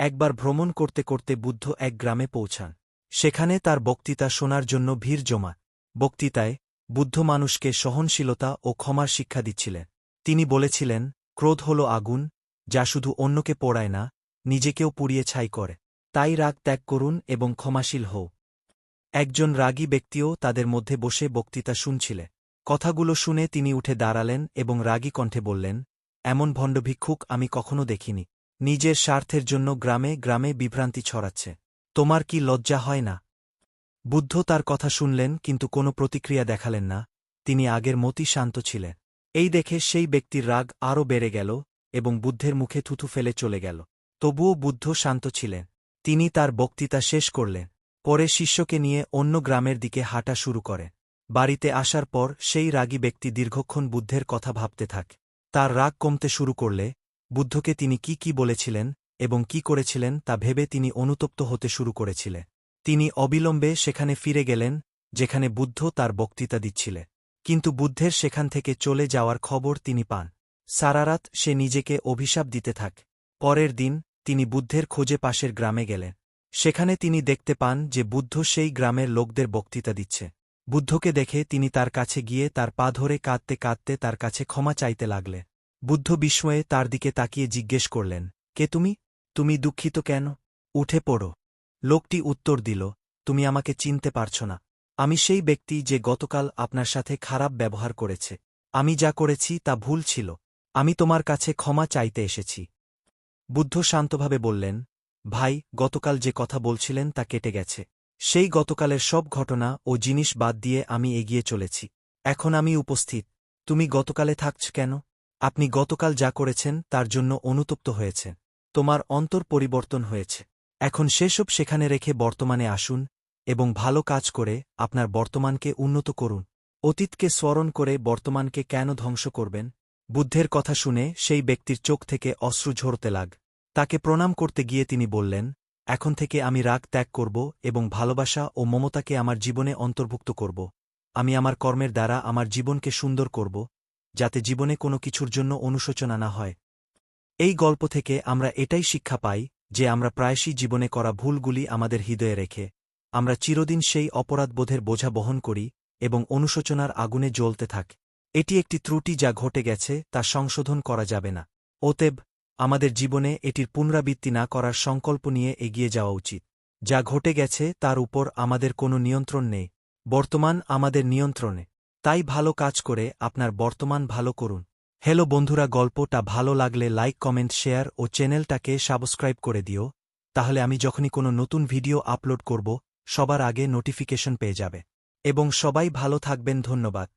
একবার ভ্রমণ করতে করতে বুদ্ধ এক গ্রামে পৌঁছান। সেখানে তার বক্তৃতা শোনার জন্য ভিড় জমা। বক্তৃতায় বুদ্ধ মানুষকে সহনশীলতা ও ক্ষমার শিক্ষা দিচ্ছিলেন। তিনি বলেছিলেন, ক্রোধ হল আগুন, যা শুধু অন্যকে পোড়ায় না, নিজেকেও পুড়িয়ে ছাই করে। তাই রাগ ত্যাগ করুন এবং ক্ষমাশীল হও। একজন রাগী ব্যক্তিও তাদের মধ্যে বসে বক্তৃতা শুনছিলে কথাগুলো শুনে তিনি উঠে দাঁড়ালেন এবং রাগী কণ্ঠে বললেন, এমন ভণ্ডভিক্ষুক আমি কখনো দেখিনি। নিজের স্বার্থের জন্য গ্রামে গ্রামে বিভ্রান্তি ছড়াচ্ছে। তোমার কি লজ্জা হয় না? বুদ্ধ তার কথা শুনলেন, কিন্তু কোনো প্রতিক্রিয়া দেখালেন না। তিনি আগের মতি শান্ত ছিলেন। এই দেখে সেই ব্যক্তির রাগ আরও বেড়ে গেল এবং বুদ্ধের মুখে থুথু ফেলে চলে গেল। তবুও বুদ্ধ শান্ত ছিলেন। তিনি তার বক্তৃতা শেষ করলেন। পরে শিষ্যকে নিয়ে অন্য গ্রামের দিকে হাঁটা শুরু করে। বাড়িতে আসার পর সেই রাগী ব্যক্তি দীর্ঘক্ষণ বুদ্ধের কথা ভাবতে থাক। তার রাগ কমতে শুরু করলে বুদ্ধকে তিনি কি কি বলেছিলেন এবং কি করেছিলেন তা ভেবে তিনি অনুতপ্ত হতে শুরু করেছিলেন তিনি অবিলম্বে সেখানে ফিরে গেলেন, যেখানে বুদ্ধ তার বক্তৃতা দিচ্ছিলে। কিন্তু বুদ্ধের সেখান থেকে চলে যাওয়ার খবর তিনি পান। সারারাত সে নিজেকে অভিশাপ দিতে থাক। পরের দিন তিনি বুদ্ধের খোঁজে পাশের গ্রামে গেলেন। সেখানে তিনি দেখতে পান যে বুদ্ধ সেই গ্রামের লোকদের বক্তৃতা দিচ্ছে। বুদ্ধকে দেখে তিনি তার কাছে গিয়ে তার পা ধরে কাঁদতে কাঁদতে তার কাছে ক্ষমা চাইতে লাগলে। বুদ্ধ বিস্ময়ে তার দিকে তাকিয়ে জিজ্ঞেস করলেন, কে তুমি? তুমি দুঃখিত কেন? উঠে পড়ো। লোকটি উত্তর দিল, তুমি আমাকে চিনতে পারছ না। আমি সেই ব্যক্তি যে গতকাল আপনার সাথে খারাপ ব্যবহার করেছে। আমি যা করেছি তা ভুল ছিল। আমি তোমার কাছে ক্ষমা চাইতে এসেছি। বুদ্ধ শান্তভাবে বললেন, ভাই, গতকাল যে কথা বলছিলেন তা কেটে গেছে। সেই গতকালের সব ঘটনা ও জিনিস বাদ দিয়ে আমি এগিয়ে চলেছি। এখন আমি উপস্থিত। তুমি গতকালে থাকছ কেন? আপনি গতকাল যা করেছেন তার জন্য অনুতপ্ত হয়েছে। তোমার অন্তর পরিবর্তন হয়েছে। এখন সেসব সেখানে রেখে বর্তমানে আসুন এবং ভালো কাজ করে আপনার বর্তমানকে উন্নত করুন। অতীতকে স্মরণ করে বর্তমানকে কেন ধ্বংস করবেন? বুদ্ধের কথা শুনে সেই ব্যক্তির চোখ থেকে অশ্রু ঝরতে লাগ। তাকে প্রণাম করতে গিয়ে তিনি বললেন, এখন থেকে আমি রাগ ত্যাগ করব এবং ভালোবাসা ও মমতাকে আমার জীবনে অন্তর্ভুক্ত করব। আমি আমার কর্মের দ্বারা আমার জীবনকে সুন্দর করব যাতে জীবনে কোনো কিছুর জন্য অনুশোচনা না হয়। এই গল্প থেকে আমরা এটাই শিক্ষা পাই যে আমরা প্রায়শই জীবনে করা ভুলগুলি আমাদের হৃদয়ে রেখে, আমরা চিরদিন সেই অপরাধবোধের বোঝা বহন করি এবং অনুশোচনার আগুনে জ্বলতে থাক। এটি একটি ত্রুটি যা ঘটে গেছে তা সংশোধন করা যাবে না। অতএব, আমাদের জীবনে এটির পুনরাবৃত্তি না করার সংকল্প নিয়ে এগিয়ে যাওয়া উচিত। যা ঘটে গেছে তার উপর আমাদের কোনো নিয়ন্ত্রণ নেই। বর্তমান আমাদের নিয়ন্ত্রণে। তাই ভালো কাজ করে আপনার বর্তমান ভালো করুন। হ্যালো বন্ধুরা, গল্পটা ভালো লাগলে লাইক, কমেন্ট, শেয়ার ও চ্যানেলটাকে সাবস্ক্রাইব করে দিও। তাহলে আমি যখনই কোনো নতুন ভিডিও আপলোড করব, সবার আগে নোটিফিকেশন পেয়ে যাবে। এবং সবাই ভালো থাকবেন, ধন্যবাদ।